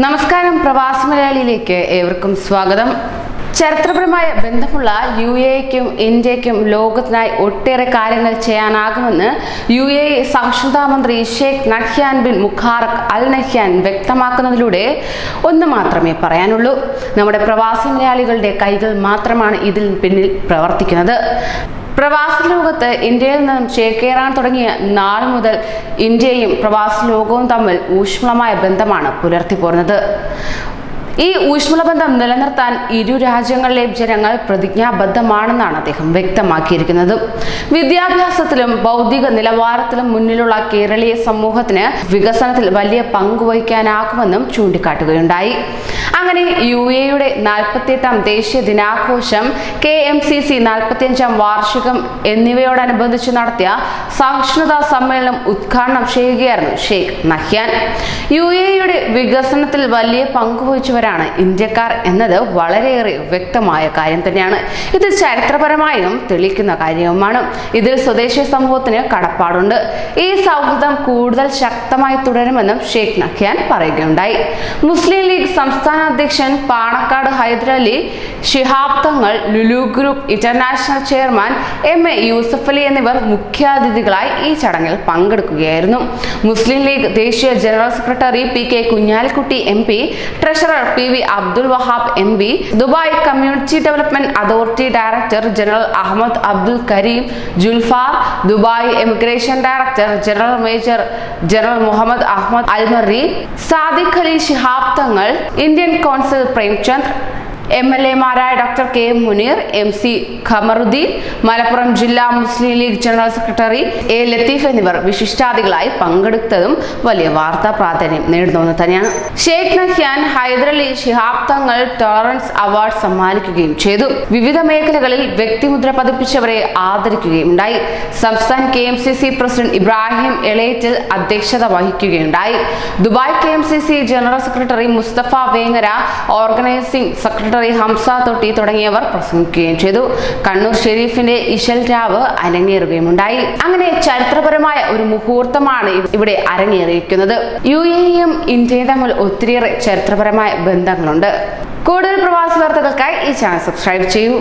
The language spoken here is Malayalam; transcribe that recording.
നമസ്കാരം പ്രവാസി മലയാളിയിലേക്ക് ഏവർക്കും സ്വാഗതം. ചരിത്രപരമായ ബന്ധമുള്ള യു എക്കും ഇന്ത്യക്കും ലോകത്തിനായി ഒട്ടേറെ കാര്യങ്ങൾ ചെയ്യാനാകുമെന്ന് യു എ സഹിഷ്ണുതാ മന്ത്രി Sheikh Nahyan bin Mubarak Al Nahyan വ്യക്തമാക്കുന്നതിലൂടെ ഒന്ന് മാത്രമേ പറയാനുള്ളൂ. നമ്മുടെ പ്രവാസി മലയാളികളുടെ കൈകൾ മാത്രമാണ് ഇതിൽ പിന്നിൽ പ്രവർത്തിക്കുന്നത്. പ്രവാസ ലോകത്ത് ഇന്ത്യയിൽ നിന്നും ചേക്കേറാൻ തുടങ്ങിയ നാൾ മുതൽ ഇന്ത്യയും പ്രവാസ ലോകവും തമ്മിൽ ഊഷ്മളമായ ബന്ധമാണ് പുലർത്തി പോരുന്നത് ഈ ഊഷ്മള ബന്ധം നിലനിർത്താൻ ഇരു രാജ്യങ്ങളിലെയും ജനങ്ങൾ പ്രതിജ്ഞാബദ്ധമാണെന്നാണ് അദ്ദേഹം വ്യക്തമാക്കിയിരിക്കുന്നത്. വിദ്യാഭ്യാസത്തിലും ബൗദ്ധിക നിലവാരത്തിലും മുന്നിലുള്ള കേരളീയ സമൂഹത്തിന് വികസനത്തിൽ വലിയ പങ്കുവഹിക്കാനാകുമെന്നും ചൂണ്ടിക്കാട്ടുകയുണ്ടായി. അങ്ങനെ യു എയുടെ നാൽപ്പത്തിയെട്ടാം ദേശീയ ദിനാഘോഷം കെ എം സി സി നാൽപ്പത്തിയഞ്ചാം വാർഷികം എന്നിവയോടനുബന്ധിച്ച് നടത്തിയ സഹിഷ്ണുതാ സമ്മേളനം ഉദ്ഘാടനം ചെയ്യുകയായിരുന്നു ഷെയ്ഖ് നഹ്യാൻ. യു എയുടെ വികസനത്തിൽ വലിയ പങ്കുവഹിച്ചവരാണ് ഇന്ത്യക്കാർ എന്നത് വളരെയേറെ വ്യക്തമായ കാര്യം തന്നെയാണ്. ഇത് ചരിത്രപരമായും തെളിയിക്കുന്ന കാര്യവുമാണ്. ഇതിൽ സ്വദേശി സമൂഹത്തിന് കടപ്പാടുണ്ട്. ഈ സൗഹൃദം കൂടുതൽ ശക്തമായി തുടരുമെന്നും ഷെയ്ഖ് നഖ്യാൻ പറയുകയുണ്ടായി. മുസ്ലിം ലീഗ് സംസ്ഥാന അധ്യക്ഷൻ Panakkad Hyderali Shihab Thangal Lulu group international chairman M A Yusuff Ali എന്നിവർ മുഖ്യാതിഥികളായി ഈ ചടങ്ങിൽ പങ്കെടുക്കുകയായിരുന്നു. മുസ്ലിം ലീഗ് ദേശീയ general secretary P K Kunhalikutty M P treasurer P V Abdul Wahab M P Dubai community development authority director general Ahmed Abdul Kareem Julfar Dubai emigration director general major general Mohammed Ahmed Almarri Sadiq Ali Shihab Thangal Indian consul Premchand M L എമാരായ doctor K Muneer M C Kamaruddin Malappuram ജില്ലാ Muslim League general secretary A Latheef എന്നിവർ വിശിഷ്ടാതികളായി പങ്കെടുത്തതും വലിയ വാർത്താ പ്രാധാന്യം നേടുന്നതെന്ന് തന്നെയാണ്. Sheikh Nahyan Hyderali Shihab Thangal Torrance award സമ്മാനിക്കുകയും ചെയ്തു. വിവിധ മേഖലകളിൽ വ്യക്തിമുദ്ര പതിപ്പിച്ചവരെ ആദരിക്കുകയും ഉണ്ടായി. സംസ്ഥാന K M C C president Ibrahim Elettil അധ്യക്ഷത വഹിക്കുകയുണ്ടായി. Dubai K M C C general secretary Musthafa Vengara organising secretary Hamza Thotti തുടങ്ങിയവർ പ്രസംഗിക്കുകയും ചെയ്തു. കണ്ണൂർ ഷെരീഫിന്റെ ഇശൽ രാവ് അരങ്ങേറുകയുമുണ്ടായി. അങ്ങനെ ചരിത്രപരമായ ഒരു മുഹൂർത്തമാണ് ഇവിടെ അരങ്ങേറിയിരിക്കുന്നത്. യു എയും ഇന്ത്യയും തമ്മിൽ ഒത്തിരിയേറെ ചരിത്രപരമായ ബന്ധങ്ങളുണ്ട്. കൂടുതൽ പ്രവാസി വാർത്തകൾക്കായി ഈ ചാനൽ സബ്സ്ക്രൈബ് ചെയ്യൂ.